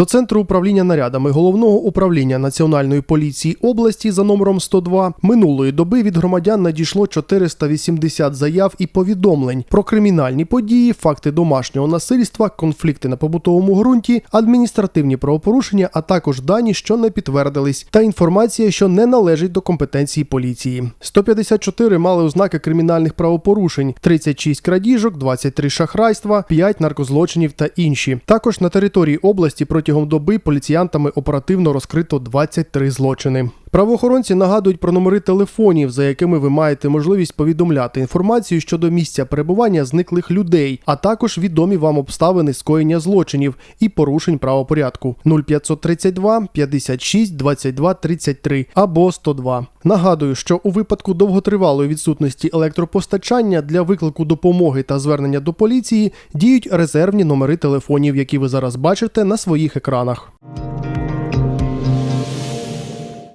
До центру управління нарядами головного управління Національної поліції області за номером 102 минулої доби від громадян надійшло 480 заяв і повідомлень про кримінальні події, факти домашнього насильства, конфлікти на побутовому ґрунті, адміністративні правопорушення, а також дані, що не підтвердились, та інформація, що не належить до компетенції поліції. 154 мали ознаки кримінальних правопорушень, 36 крадіжок, 23 шахрайства, 5 наркозлочинів та інші. Також на території області протягом доби поліціянтами оперативно розкрито 23 злочини. Правоохоронці нагадують про номери телефонів, за якими ви маєте можливість повідомляти інформацію щодо місця перебування зниклих людей, а також відомі вам обставини скоєння злочинів і порушень правопорядку 0532 56 22 33 або 102. Нагадую, що у випадку довготривалої відсутності електропостачання для виклику допомоги та звернення до поліції діють резервні номери телефонів, які ви зараз бачите на своїх екранах.